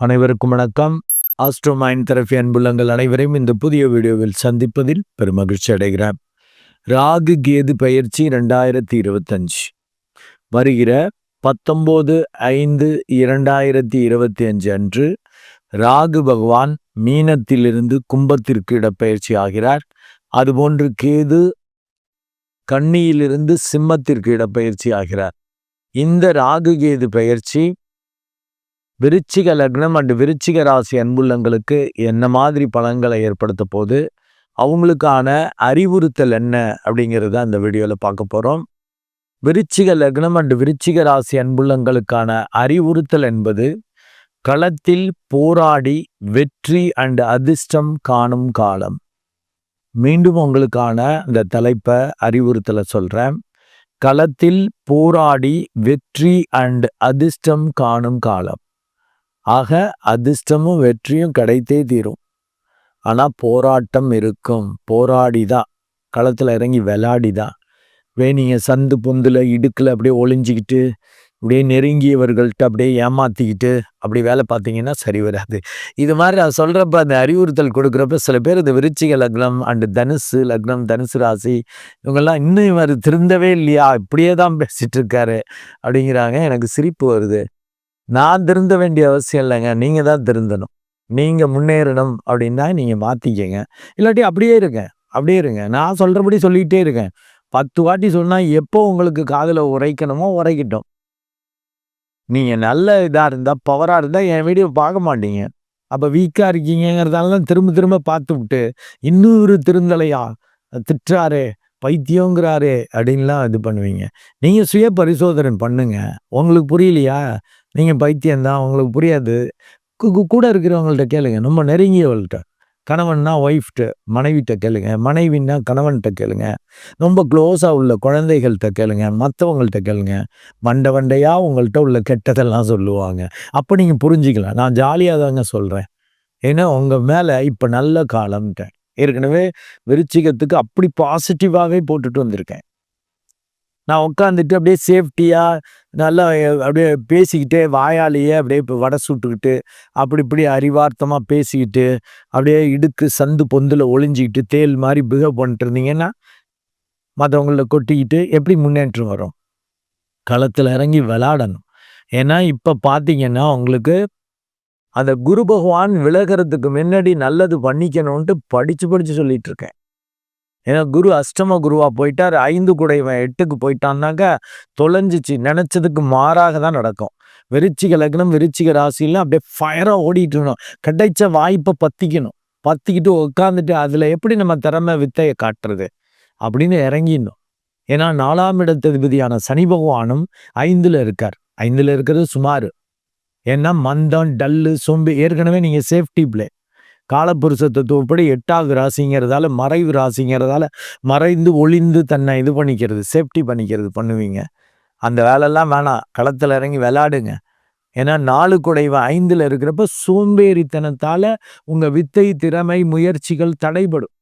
அனைவருக்கும் வணக்கம். ஆஸ்ட்ரோமைன் தெரபி அன்புள்ளங்கள் அனைவரையும் இந்த புதிய வீடியோவில் சந்திப்பதில் பெருமகிழ்ச்சி அடைகிறேன். ராகு கேது பயிற்சி ரெண்டாயிரத்தி இருபத்தஞ்சு. வருகிற பத்தொம்போது ஐந்து இரண்டாயிரத்தி இருபத்தி அஞ்சு அன்று ராகு பகவான் மீனத்திலிருந்து கும்பத்திற்கு இடப்பெயர்ச்சி ஆகிறார். அதுபோன்று கேது கண்ணியிலிருந்து சிம்மத்திற்கு இடப்பெயர்ச்சி ஆகிறார். இந்த ராகு கேது பயிற்சி விருச்சிக லக்னம் அண்டு விருச்சிக ராசி அன்புள்ளங்களுக்கு என்ன மாதிரி பலன்களை ஏற்படுத்த போது அவங்களுக்கான அறிவுறுத்தல் என்ன அப்படிங்கிறத அந்த வீடியோவில் பார்க்க போகிறோம் விருச்சிக லக்னம் அண்டு விருச்சிக ராசி அன்புள்ளங்களுக்கான அறிவுறுத்தல் என்பது களத்தில் போராடி வெற்றி அண்டு அதிர்ஷ்டம் காணும் காலம். மீண்டும் உங்களுக்கான இந்த தலைப்பை அறிவுறுத்தலை சொல்கிறேன் களத்தில் போராடி வெற்றி அண்ட் அதிர்ஷ்டம் காணும் காலம். ஆக அதிர்ஷ்டமும் வெற்றியும் கிடைத்தே தீரும். ஆனால் போராட்டம் இருக்கும். போராடிதான் களத்தில் இறங்கி விளாடிதான் வேணிங்க சந்து பொந்தில் இடுக்கில் அப்படியே ஒளிஞ்சிக்கிட்டு அப்படியே நெருங்கியவர்கள்ட்ட அப்படியே ஏமாற்றிக்கிட்டு அப்படி வேலை பார்த்தீங்கன்னா சரி வராது. இது மாதிரி நான் சொல்கிறப்ப அந்த அறிவுறுத்தல் கொடுக்குறப்ப சில பேர் இந்த விருச்சிக லக்னம் அண்டு தனுசு லக்னம் தனுசு ராசி இவங்கெல்லாம் இன்னும் இவர் திருந்தவே இல்லையா? இப்படியே தான் பேசிகிட்டு இருக்காரு அப்படிங்கிறாங்க. எனக்கு சிரிப்பு வருது. நான் திருந்த வேண்டிய அவசியம் இல்லைங்க. நீங்கள் தான் திருந்தணும். நீங்கள் முன்னேறணும் அப்படின்னா நீங்கள் மாற்றிக்கங்க இல்லாட்டி அப்படியே இருங்க. அப்படியே இருங்க. நான் சொல்கிறபடி சொல்லிக்கிட்டே இருக்கேன் பத்து வாட்டி சொன்னால் எப்போ உங்களுக்கு காதில் உரைக்கணுமோ உரைக்கட்டும். நீங்கள் நல்ல இதாக இருந்தால் பவராக இருந்தால் என் வீடியோ பார்க்க மாட்டீங்க. அப்போ வீக்காக இருக்கீங்கிறதால தான் திரும்ப திரும்ப பார்த்து விட்டு இன்னொரு திருந்தலையா? திட்டுறாரு பைத்தியங்கிறாரு அப்படின்லாம் இது பண்ணுவீங்க. நீங்கள் சுய பரிசோதனை பண்ணுங்க. உங்களுக்கு புரியலையா? நீங்கள் பைத்தியம்தான் அவங்களுக்கு புரியாது. கூட இருக்கிறவங்கள்ட்ட கேளுங்க. ரொம்ப நெருங்கியவள்கிட்ட கணவன்னா ஒய்ஃப்ட்டு மனைவிட்ட கேளுங்க. மனைவின்னா கணவன்கிட்ட கேளுங்க. ரொம்ப க்ளோஸாக உள்ள குழந்தைகள்கிட்ட கேளுங்க. மற்றவங்கள்ட்ட கேளுங்க. வண்டை வண்டையாக உங்கள்கிட்ட உள்ள கெட்டதெல்லாம் சொல்லுவாங்க. அப்போ நீங்கள் புரிஞ்சிக்கலாம். நான் ஜாலியாக தாங்க சொல்கிறேன் ஏன்னா உங்கள் மேலே இப்போ நல்ல காலம்ட்டேன். ஏற்கனவே விருச்சிகத்துக்கு அப்படி பாசிட்டிவாகவே போட்டுட்டு வந்திருக்கேன். நான் உட்காந்துட்டு அப்படியே சேஃப்டியாக நல்லா அப்படியே பேசிக்கிட்டே வாயாலேயே அப்படியே இப்போ வடை சுட்டுக்கிட்டு அப்படி இப்படி அறிவார்த்தமாக பேசிக்கிட்டு அப்படியே இடுக்கு சந்து பொந்தில் ஒளிஞ்சிக்கிட்டு தேல் மாதிரி பிஹேவ் பண்ணிட்டு இருந்தீங்கன்னா மற்றவங்கள கொட்டிக்கிட்டு எப்படி முன்னேற்றம் வரும்? களத்தில் இறங்கி விளாடணும். ஏன்னா இப்போ பார்த்தீங்கன்னா உங்களுக்கு அந்த குரு பகவான் விலகிறதுக்கு முன்னாடி நல்லது பண்ணிக்கணும்ன்ட்டு படித்து படித்து சொல்லிகிட்ருக்கேன் இருக்கேன். ஏன்னா குரு அஷ்டம குருவாக போயிட்டார். ஐந்து கூட இவன் எட்டுக்கு போயிட்டான்னாக்க தொலைஞ்சிச்சு. நினச்சதுக்கு மாறாக தான் நடக்கும். விருச்சிக லக்னம் விருச்சிக ராசிலாம் அப்படியே ஃபயராக ஓடிட்டு இருக்கணும். கிடைச்ச வாய்ப்பை பற்றிக்கணும் பற்றிக்கிட்டு உட்காந்துட்டு அதில் எப்படி நம்ம திறமை வித்தையை காட்டுறது அப்படின்னு இறங்கிடணும். ஏன்னா நாலாம் இடத்ததிபதியான சனி பகவானும் ஐந்தில் இருக்கார். ஐந்தில் இருக்கிறது சுமார். ஏன்னா மந்தம் டல்லு சொம்பு ஏற்கனவே நீங்கள் சேஃப்டி பிளே காலப்புருஷ தத்துவப்படி எட்டாவது ராசிங்கிறதால மறைவு ராசிங்கிறதால மறைந்து ஒளிந்து தன்னை இது பண்ணிக்கிறது சேஃப்டி பண்ணிக்கிறது பண்ணுவீங்க. அந்த வேலையெல்லாம் வேணாம். களத்தில் இறங்கி விளாடுங்க ஏன்னா நாலு குடைவ ஐந்தில் இருக்கிறப்ப சோம்பேறித்தனத்தால் உங்கள் வித்தை திறமை முயற்சிகள் தடைபடும்.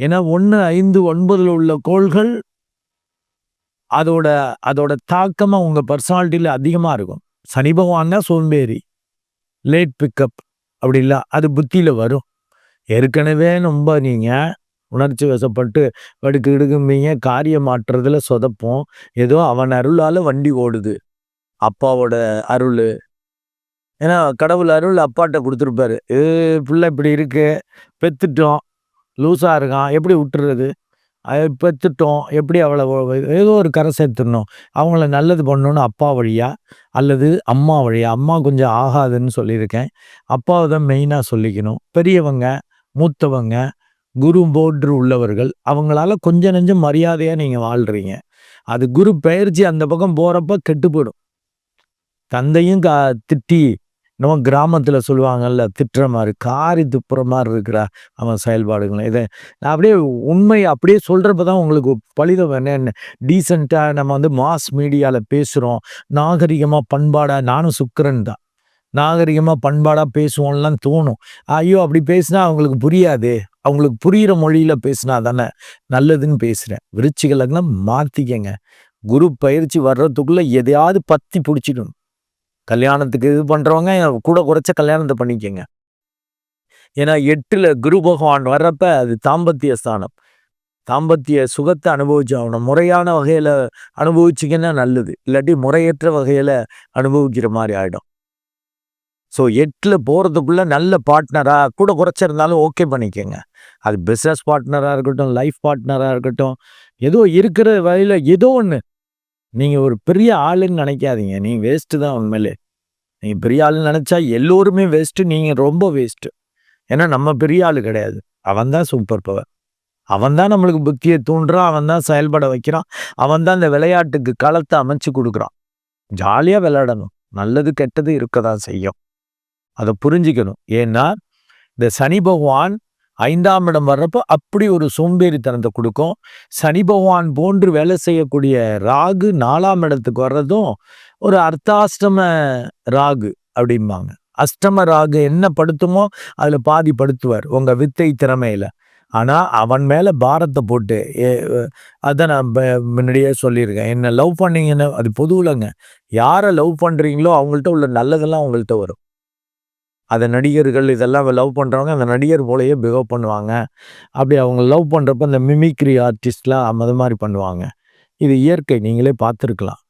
ஏன்னா ஒன்று ஐந்து ஒன்பதில் உள்ள கோள்கள் அதோட அதோட தாக்கமாக உங்கள் பர்சனாலிட்டியில் அதிகமாக இருக்கும். சனி பகவான் தான் சோம்பேறி. லேட் பிக்கப் அப்படி இல்லை அது புத்தியில் வரும். ஏற்கனவே ரொம்ப நீங்கள் உணர்ச்சி வசப்பட்டு வடுக்கு இடுக்கும்பீங்க காரியம் மாற்றுறதுல சொதப்போம். ஏதோ அவன் அருளால் வண்டி ஓடுது. அப்பாவோட அருள். ஏன்னா கடவுள் அருள் அப்பாட்ட கொடுத்துருப்பாரு. ஏ பிள்ளை இப்படி இருக்கு பெத்துட்டோம். லூஸாக இருக்கான். எப்படி விட்டுறது பெற்றுட்டோம் எப்படி அவளை ஏதோ ஒரு கரை சேர்த்துடணும். அவங்கள நல்லது பண்ணணும்னு அப்பா வழியாக அல்லது அம்மா வழியாக அம்மா கொஞ்சம் ஆகாதுன்னு சொல்லியிருக்கேன். அப்பாவை தான் மெயினாக சொல்லிக்கணும். பெரியவங்க மூத்தவங்க குரு போன்று உள்ளவர்கள் அவங்களால கொஞ்சம் நெஞ்சம் மரியாதையாக நீங்கள் வாழ்கிறீங்க அது குரு பயிற்சி அந்த பக்கம் போகிறப்ப கெட்டு போயிடும். தந்தையும் கா திட்டி நம்ம கிராமத்தில் சொல்லுவாங்கல்ல திட்டுற மாதிரி காரி துப்புற மாதிரி இருக்கிற அவன் செயல்பாடுகளை இதை நான் அப்படியே உண்மை அப்படியே சொல்கிறப்ப தான் உங்களுக்கு பழிதம் என்ன டீசெண்டாக நம்ம வந்து மாஸ் மீடியாவில் பேசுகிறோம் நாகரிகமாக பண்பாடாக நானும் சுக்கரன் தான். நாகரிகமாக பண்பாடாக பேசுவோம்லாம் தோணும். ஐயோ அப்படி பேசினா அவங்களுக்கு புரியாது. அவங்களுக்கு புரிகிற மொழியில் பேசினா தானே நல்லதுன்னு பேசுகிறேன் விருச்சிக மாற்றிக்கங்க குரு பயிற்சி வர்றதுக்குள்ளே எதையாவது பற்றி பிடிச்சிடணும். கல்யாணத்துக்கு இது பண்ணுறவங்க கூட குறைச்ச கல்யாணத்தை பண்ணிக்கங்க. ஏன்னா எட்டில் குரு பகவான் வர்றப்ப அது தாம்பத்திய ஸ்தானம். தாம்பத்திய சுகத்தை அனுபவிச்சாகணும். முறையான வகையில் அனுபவிச்சிங்கன்னா நல்லது. இல்லாட்டி முறையற்ற வகையில் அனுபவிக்கிற மாதிரி ஆகிடும் ஸோ எட்டில் போகிறதுக்குள்ள நல்ல பார்ட்னராக கூட குறைச்சிருந்தாலும் ஓகே பண்ணிக்கோங்க. அது பிஸ்னஸ் பார்ட்னராக இருக்கட்டும் லைஃப் பார்ட்னராக இருக்கட்டும் ஏதோ இருக்கிற வகையில் ஏதோ ஒன்று நீங்கள் ஒரு பெரிய ஆளுன்னு நினைக்காதீங்க. நீங்கள் வேஸ்ட்டு தான் உண்மையிலே. நீங்கள் பெரிய ஆளுன்னு நினச்சா எல்லோருமே வேஸ்ட்டு நீங்கள் ரொம்ப வேஸ்ட்டு ஏன்னா நம்ம பெரிய ஆள் கிடையாது. அவன் தான் சூப்பர் பவர் அவன் தான் நம்மளுக்கு புத்தியை தூண்டுறான். அவன் தான் செயல்பட வைக்கிறான். அவன் தான் இந்த விளையாட்டுக்கு களத்தை அமைச்சு கொடுக்குறான். ஜாலியாக விளையாடணும். நல்லது கெட்டது இருக்க தான் செய்யும். அதை புரிஞ்சிக்கணும். ஏன்னா இந்த சனி பகவான் ஐந்தாம் இடம் வர்றப்போ அப்படி ஒரு சோம்பேறித்தனத்தை கொடுக்கும். சனி பகவான் போன்று வேலை செய்யக்கூடிய ராகு நாலாம் இடத்துக்கு வர்றதும் ஒரு அர்த்தாஷ்டம ராகு அப்படிம்பாங்க. அஷ்டம ராகு என்ன படுத்துமோ அதில் பாதி படுத்துவார் உங்கள் வித்தை திறமையில். ஆனால் அவன் மேலே பாரத்தை போட்டு அதை நான் முன்னாடியே சொல்லியிருக்கேன். என்ன லவ் பண்ணீங்கன்னு அது பொதுவில்ங்க யாரை லவ் பண்ணுறீங்களோ அவங்கள்ட்ட உள்ள நல்லதெல்லாம் அவங்கள்ட்ட வரும். அதை நடிகர்கள் இதெல்லாம் லவ் பண்ணுறவங்க அந்த நடிகர் போலயே பிஹேவ் பண்ணுவாங்க. அப்படி அவங்க லவ் பண்ணுறப்ப அந்த மிமிக்ரி ஆர்டிஸ்ட்லாம் அது மாதிரி பண்ணுவாங்க. இது இயற்கை நீங்களே பார்த்துருக்கலாம்.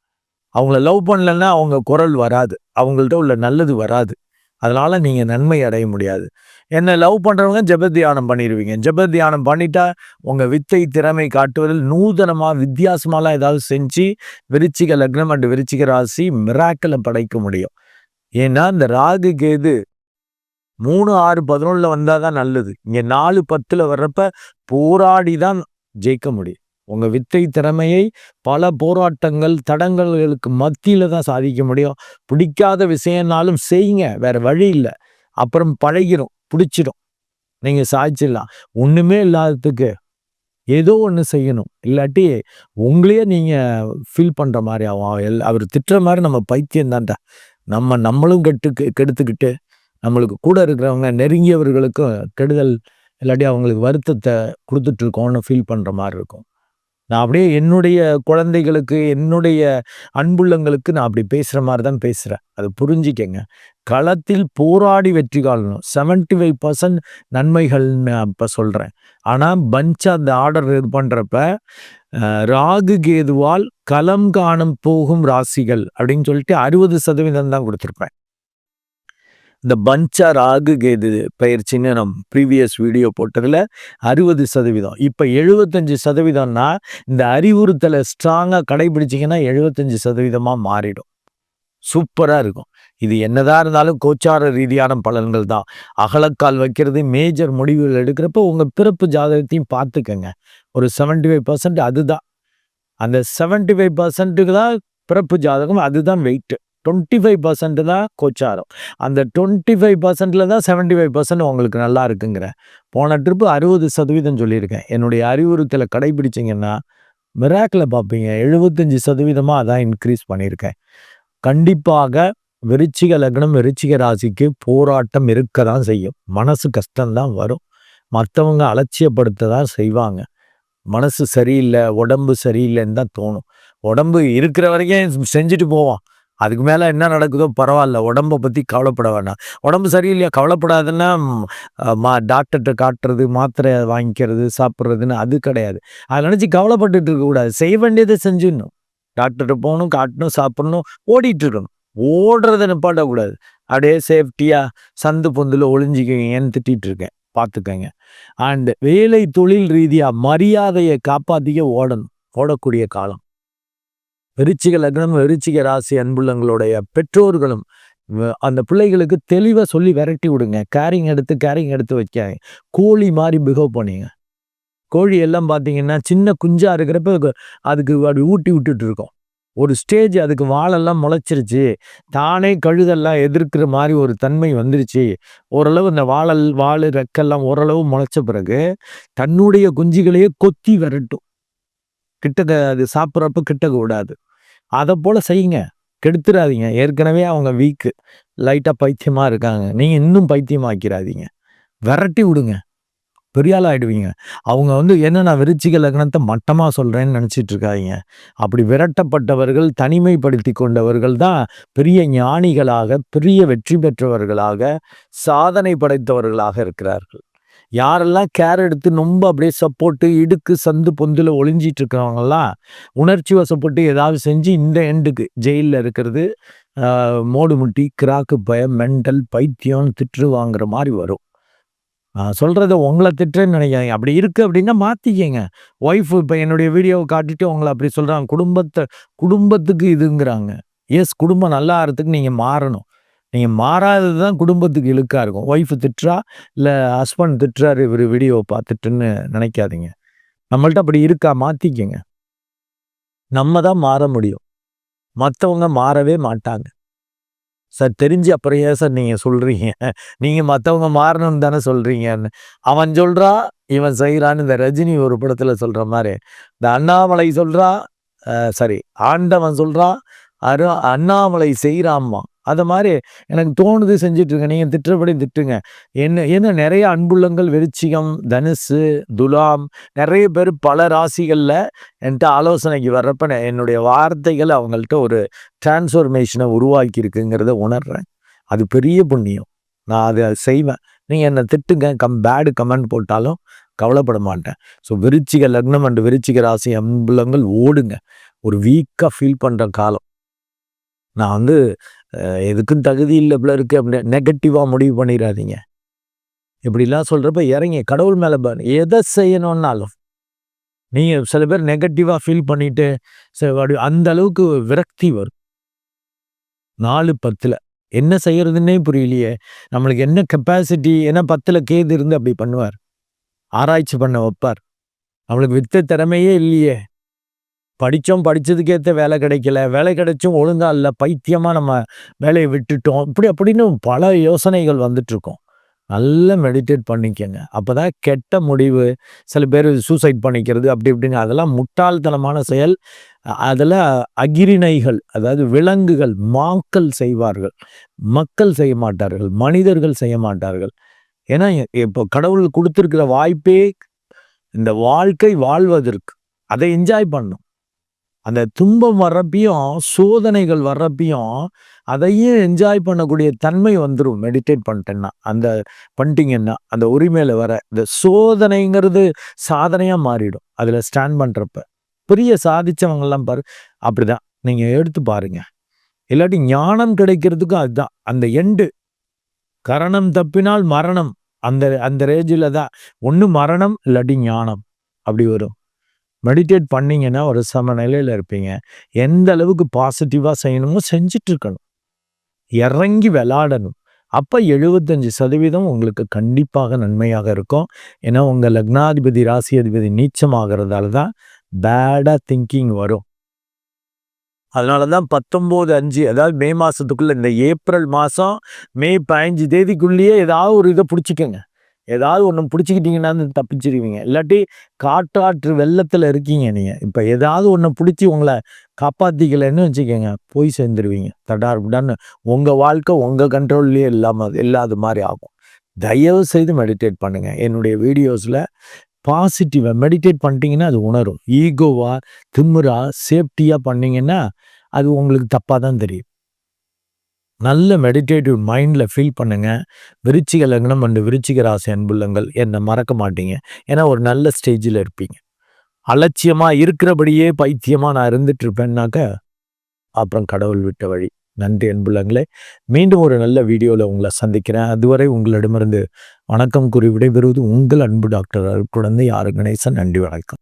அவங்கள லவ் பண்ணலன்னா அவங்க குரல் வராது. அவங்கள்ட்ட உள்ள நல்லது வராது. அதனால் நீங்கள் நன்மை அடைய முடியாது. என்னை லவ் பண்ணுறவங்க ஜபத்தியானம் தியானம் பண்ணிடுவீங்க ஜபத்தியானம் தியானம் பண்ணிட்டா உங்கள் வித்தை திறமை காட்டுவதில் நூதனமாக வித்தியாசமாலாம் ஏதாவது செஞ்சு விருச்சிக லக்னம் அண்டு விருச்சிக ராசி மிராக்களை படைக்க முடியும். ஏன்னா இந்த ராகு கேது மூணு ஆறு பதினொன்றில் வந்தால் தான் நல்லது. இங்கே நாலு பத்தில் வர்றப்ப போராடி தான் ஜெயிக்க முடியும். உங்கள் வித்தை திறமையை பல போராட்டங்கள் தடங்கல்களுக்கு மத்தியில் தான் சாதிக்க முடியும். பிடிக்காத விஷயம்னாலும் செய்யுங்க வேறு வழி இல்லை. அப்புறம் பழகிடும் பிடிச்சிடும் நீங்கள் சாதிச்சிடலாம். ஒன்றுமே இல்லாததுக்கு ஏதோ ஒன்று செய்யணும். இல்லாட்டி உங்களையே நீங்கள் ஃபீல் பண்ணுற மாதிரி ஆகும். எல் அவர் திட்டுற மாதிரி நம்ம பைத்தியம் தான்டா நம்ம நம்மளும் கெட்டு கெடுத்துக்கிட்டு நம்மளுக்கு கூட இருக்கிறவங்க நெருங்கியவர்களுக்கும் கெடுதல் இல்லாட்டி அவங்களுக்கு வருத்தத்தை கொடுத்துட்ருக்கோன்னு ஃபீல் பண்ணுற மாதிரி இருக்கும். நான் அப்படியே என்னுடைய குழந்தைகளுக்கு என்னுடைய அன்புள்ளங்களுக்கு நான் அப்படி பேசுகிற மாதிரி தான் பேசுகிறேன் அது புரிஞ்சிக்கங்க. களத்தில் போராடி வெற்றி காணணும். செவன்டி ஃபைவ் பர்சன்ட் நன்மைகள்னு அப்போ சொல்கிறேன் ஆனால் பஞ்ச் அந்த ஆர்டர் இது பண்ணுறப்ப ராகு கேதுவால் களம் காணும் போகும் ராசிகள் அப்படின்னு சொல்லிட்டு அறுபது சதவீதம் தான் கொடுத்துருப்பேன். இந்த பஞ்சா ராகு கேது பயிற்சின்னு நம்ம ப்ரீவியஸ் வீடியோ போட்டதில் அறுபது சதவீதம். இப்போ எழுபத்தஞ்சு சதவீதம்னா இந்த அறிவுறுத்தலை ஸ்ட்ராங்காக கடைபிடிச்சிங்கன்னா எழுபத்தஞ்சு சதவீதமாக மாறிடும். சூப்பராக இருக்கும். இது என்னதான் இருந்தாலும் கோச்சார ரீதியான பலன்கள் தான். அகலக்கால் வைக்கிறது மேஜர் முடிவுகள் எடுக்கிறப்ப உங்கள் பிறப்பு ஜாதகத்தையும் பார்த்துக்கங்க. ஒரு செவன்டி ஃபைவ் பர்சன்ட் அதுதான். அந்த செவன்டி ஃபைவ் பர்சன்ட்டுக்கு தான் பிறப்பு ஜாதகம் அதுதான் வெயிட்டு டுவெண்ட்டி ஃபைவ் பர்சன்ட் தான் கோச்சாரம். அந்த டுவெண்ட்டி ஃபைவ் பர்சன்டில் தான் செவன்ட்டி ஃபைவ் பர்சன்ட் உங்களுக்கு நல்லா இருக்குங்கிற. போன ட்ரிப்பு அறுபது சதவீதம் சொல்லியிருக்கேன். என்னுடைய அறிவுறுத்தலை கடைபிடிச்சிங்கன்னா மிராக்கில் பார்ப்பீங்க. எழுபத்தஞ்சி சதவீதமாக அதான் இன்க்ரீஸ் பண்ணியிருக்கேன். கண்டிப்பாக விருச்சிக லக்னம் விருச்சிக ராசிக்கு போராட்டம் இருக்க தான் செய்யும். மனசு கஷ்டம்தான் வரும். மற்றவங்க அலட்சியப்படுத்த தான் செய்வாங்க. மனசு சரியில்லை உடம்பு சரியில்லைன்னு தான் தோணும். உடம்பு இருக்கிற வரைக்கும் செஞ்சுட்டு போவான் அதுக்கு மேலே என்ன நடக்குதோ பரவாயில்ல. உடம்பை பற்றி கவலைப்பட வேண்டாம் உடம்பு சரியில்லையா? கவலைப்படாதுன்னா மா டாக்டர்கிட்ட காட்டுறது மாத்திரை வாங்கிக்கிறது சாப்பிட்றதுன்னு அது கிடையாது. அதை நினச்சி கவலைப்பட்டுட்டு இருக்கக்கூடாது செய்ய வேண்டியதை செஞ்சிடணும். டாக்டர்கிட்ட போகணும் காட்டணும் சாப்பிட்ணும் ஓடிட்டு இருக்கணும். ஓடுறதை நிப்பாட்டக்கூடாது அப்படியே சேஃப்டியாக சந்து பொந்தில் ஒளிஞ்சிக்கங்கன்னு திட்டிகிட்டு இருக்கேன்? பார்த்துக்கங்க. அண்டு வேலை தொழில் ரீதியாக மரியாதையை காப்பாற்றிக்க ஓடணும். ஓடக்கூடிய காலம். விருச்சிக லக்னம் விருச்சிக ராசி அன்புள்ளங்களுடைய பெற்றோர்களும் அந்த பிள்ளைகளுக்கு தெளிவாக சொல்லி விரட்டி விடுங்க. கேரிங் எடுத்து கேரிங் எடுத்து வைக்காங்க கோழி மாதிரி பிகவ் பண்ணிங்க. கோழி எல்லாம் பார்த்தீங்கன்னா சின்ன குஞ்சாக இருக்கிறப்ப அதுக்கு அப்படி ஊட்டி விட்டுட்டு இருக்கோம். ஒரு ஸ்டேஜ் அதுக்கு வாழெல்லாம் முளைச்சிருச்சு. தானே கழுதெல்லாம் எதிர்க்கிற மாதிரி ஒரு தன்மை வந்துருச்சு. ஓரளவு இந்த வாழல் வாழு ரெக்கெல்லாம் ஓரளவு முளைச்ச பிறகு தன்னுடைய குஞ்சுகளையே கொத்தி விரட்டும். கிட்டக்க அது சாப்பிட்றப்ப கிட்டக்க விடாது. அதை போல் செய்யுங்க. கெடுத்துடாதீங்க ஏற்கனவே அவங்க வீக்கு லைட்டாக பைத்தியமாக இருக்காங்க. நீங்கள் இன்னும் பைத்தியமாக்கிறாதீங்க. விரட்டி விடுங்க. பெரிய ஆள் ஆகிடுவீங்க அவங்க வந்து என்ன நான் விருச்சிக லக்னத்தை மட்டமாக சொல்கிறேன்னு நினச்சிட்டு இருக்காங்க அப்படி விரட்டப்பட்டவர்கள் தனிமைப்படுத்தி கொண்டவர்கள் தான் பெரிய ஞானிகளாக பெரிய வெற்றி பெற்றவர்களாக சாதனை படைத்தவர்களாக இருக்கிறார்கள். யாரெல்லாம் கேர் எடுத்து ரொம்ப அப்படியே சப்போர்ட்டு இடுக்கு சந்து பொந்தில் ஒளிஞ்சிட்டு இருக்கிறவங்கலாம் உணர்ச்சி வசப்பட்டு ஏதாவது செஞ்சு இந்த எண்டுக்கு ஜெயிலில் இருக்கிறது மோடு முட்டி கிராக்கு பயம் மென்டல் பைத்தியம் திட்டு வாங்குற மாதிரி வரும். சொல்கிறத உங்களை திட்டுறேன்னு நினைக்காதீங்க. அப்படி இருக்குது அப்படின்னா மாற்றிக்கங்க ஒய்ஃப் இப்போ என்னுடைய வீடியோவை காட்டிட்டு உங்களை அப்படி சொல்கிறாங்க குடும்பத்தை குடும்பத்துக்கு இதுங்கிறாங்க. எஸ் குடும்பம் நல்லா ஆகிறதுக்கு நீங்கள் மாறணும். நீங்கள் மாறாதது தான் குடும்பத்துக்கு இழுக்காக இருக்கும். ஒய்ஃபு திட்டுறா இல்லை ஹஸ்பண்ட் திட்டுறாரு இவர் வீடியோவை பார்த்துட்டுன்னு நினைக்காதீங்க. நம்மள்ட்ட அப்படி இருக்கா மாற்றிக்கங்க நம்ம தான் மாற முடியும். மற்றவங்க மாறவே மாட்டாங்க. சார் தெரிஞ்சு அப்புறம் ஏன் சார் நீங்கள் சொல்கிறீங்க நீங்கள் மற்றவங்க மாறணும்னு தானே சொல்கிறீங்கன்னு அவன் சொல்கிறா இவன் செய்கிறான்னு இந்த ரஜினி ஒரு படத்தில் சொல்கிற மாதிரி. இந்த அண்ணாமலை சொல்கிறா சரி ஆண்டவன் சொல்கிறா அரு அண்ணாமலை செய்கிறாம்மா அதை மாதிரி எனக்கு தோணுது செஞ்சிட்ருங்க நீங்கள் திட்டுறபடி திட்டுங்க. என்ன ஏன்னா நிறைய அன்புள்ளங்கள் விருச்சிகம் தனுசு துலாம் நிறைய பேர் பல ராசிகளில் என்கிட்ட ஆலோசனைக்கு வர்றப்ப என்னுடைய வார்த்தைகள் அவங்கள்ட்ட ஒரு டிரான்ஸ்ஃபர்மேஷனை உருவாக்கி இருக்குங்கிறத உணர்றேன். அது பெரிய புண்ணியம். நான் அதை செய்வேன். நீங்கள் என்னை திட்டுங்க. கம் பேடு கமெண்ட் போட்டாலும் கவலைப்பட மாட்டேன். ஸோ விருச்சிக லக்னம் அண்டு விருச்சிக ராசி அன்புலங்கள் ஓடுங்க. ஒரு வீக்காக ஃபீல் பண்ணுற காலம். நான் வந்து எதுக்கும் தகுதி இல்லை இப்படி இருக்கு அப்படின்னு நெகட்டிவாக முடிவு பண்ணிடாதீங்க இப்படிலாம் சொல்கிறப்ப இறங்கி கடவுள் மேலே எதை செய்யணுன்னாலும் நீங்கள் சில பேர் நெகட்டிவாக ஃபீல் பண்ணிட்டு அந்த அளவுக்கு விரக்தி வரும். நாலு பத்தில் என்ன செய்யறதுன்னே புரியலையே. நம்மளுக்கு என்ன கெப்பாசிட்டி ஏன்னா பத்தில் கேது இருந்து அப்படி பண்ணுவார். ஆராய்ச்சி பண்ண வைப்பார். நம்மளுக்கு வித்த திறமையே இல்லையே. படித்தோம் படித்ததுக்கேற்ற வேலை கிடைக்கல. வேலை கிடைச்சும் ஒழுங்காக இல்லை பைத்தியமாக நம்ம வேலையை விட்டுட்டோம். இப்படி அப்படின்னு பல யோசனைகள் வந்துட்டுருக்கோம். நல்லா மெடிடேட் பண்ணிக்கங்க. அப்போ தான் கெட்ட முடிவு சில பேர் சூசைட் பண்ணிக்கிறது அப்படி இப்படின்னு அதெல்லாம் முட்டாள்தனமான செயல். அதில் அகிரிணைகள் அதாவது விலங்குகள் மாக்கள் செய்வார்கள். மக்கள் செய்ய மாட்டார்கள் மனிதர்கள் செய்ய மாட்டார்கள். ஏன்னா இப்போ கடவுள் கொடுத்துருக்கிற வாய்ப்பே இந்த வாழ்க்கை வாழ்வதற்கு அதை என்ஜாய் பண்ணும். அந்த துன்பம் வர்றப்பையும் சோதனைகள் வர்றப்பையும் அதையும் என்ஜாய் பண்ணக்கூடிய தன்மை வந்துடும் மெடிடேட் பண்ணிட்டேன்னா அந்த பண்ணிட்டீங்கன்னா அந்த உரிமையில் வர இந்த சோதனைங்கிறது சாதனையாக மாறிடும். அதில் ஸ்டாண்ட் பண்ணுறப்ப பெரிய சாதிச்சவங்கெல்லாம் பாரு அப்படிதான். நீங்கள் எடுத்து பாருங்கள் இல்லாட்டி ஞானம் கிடைக்கிறதுக்கும் அதுதான். அந்த எண்டு கரணம் தப்பினால் மரணம். அந்த அந்த ரேஞ்சில் தான். ஒன்று மரணம் இல்லாட்டி ஞானம். அப்படி வரும். மெடிடேட் பண்ணிங்கன்னா ஒரு சம நிலையில் இருப்பீங்க. எந்த அளவுக்கு பாசிட்டிவாக செய்யணுமோ செஞ்சுட்டு இருக்கணும் இறங்கி விளாடணும் அப்போ எழுபத்தஞ்சு சதவீதம் உங்களுக்கு கண்டிப்பாக நன்மையாக இருக்கும். ஏன்னா உங்கள் லக்னாதிபதி ராசி அதிபதி நீச்சமாகிறதால தான் பேடாக திங்கிங் வரும். அதனால தான் பத்தொம்போது அஞ்சு அதாவது மே மாதத்துக்குள்ளே இந்த ஏப்ரல் மாதம் மே பதினஞ்சு தேதிக்குள்ளேயே ஏதாவது ஒரு இதை பிடிச்சிக்கோங்க. ஏதாவது ஒன்று பிடிச்சிக்கிட்டிங்கன்னா தப்பிச்சிருவீங்க. இல்லாட்டி காட்டாற்று வெள்ளத்தில் இருக்கீங்க நீங்கள் இப்போ ஏதாவது ஒன்று பிடிச்சி உங்களை காப்பாற்றிக்கலைன்னு வச்சுக்கோங்க போய் சேர்ந்துருவீங்க. தடார் புடான்னு உங்கள் வாழ்க்கை உங்கள் கண்ட்ரோல்லையே இல்லாமல் இல்லாத மாதிரி ஆகும். தயவு செய்து மெடிடேட் பண்ணுங்கள் என்னுடைய வீடியோஸில் பாசிட்டிவாக மெடிடேட் பண்ணிட்டீங்கன்னா அது உணரும். ஈகோவாக திமுறா சேஃப்டியாக பண்ணிங்கன்னா அது உங்களுக்கு தப்பாக தான் தெரியும். நல்ல மெடிடேட்டிவ் மைண்டில் ஃபீல் பண்ணுங்கள் விருச்சிக லக்னம் அண்டு விருச்சிக ராசி அன்புள்ளங்கள் என்னை மறக்க மாட்டீங்க. ஏன்னா ஒரு நல்ல ஸ்டேஜில் இருப்பீங்க. அலட்சியமாக இருக்கிறபடியே பைத்தியமாக நான் இருந்துட்டு இருப்பேன்னாக்க அப்புறம் கடவுள் விட்ட வழி. நன்றி அன்புள்ளங்களே. மீண்டும் ஒரு நல்ல வீடியோவில் உங்களை சந்திக்கிறேன். அதுவரை உங்களிடமிருந்து வணக்கம் கூறி விடைபெறுவது உங்கள் அன்பு டாக்டர் குழந்தை யாரு கணேசன். நன்றி வணக்கம்.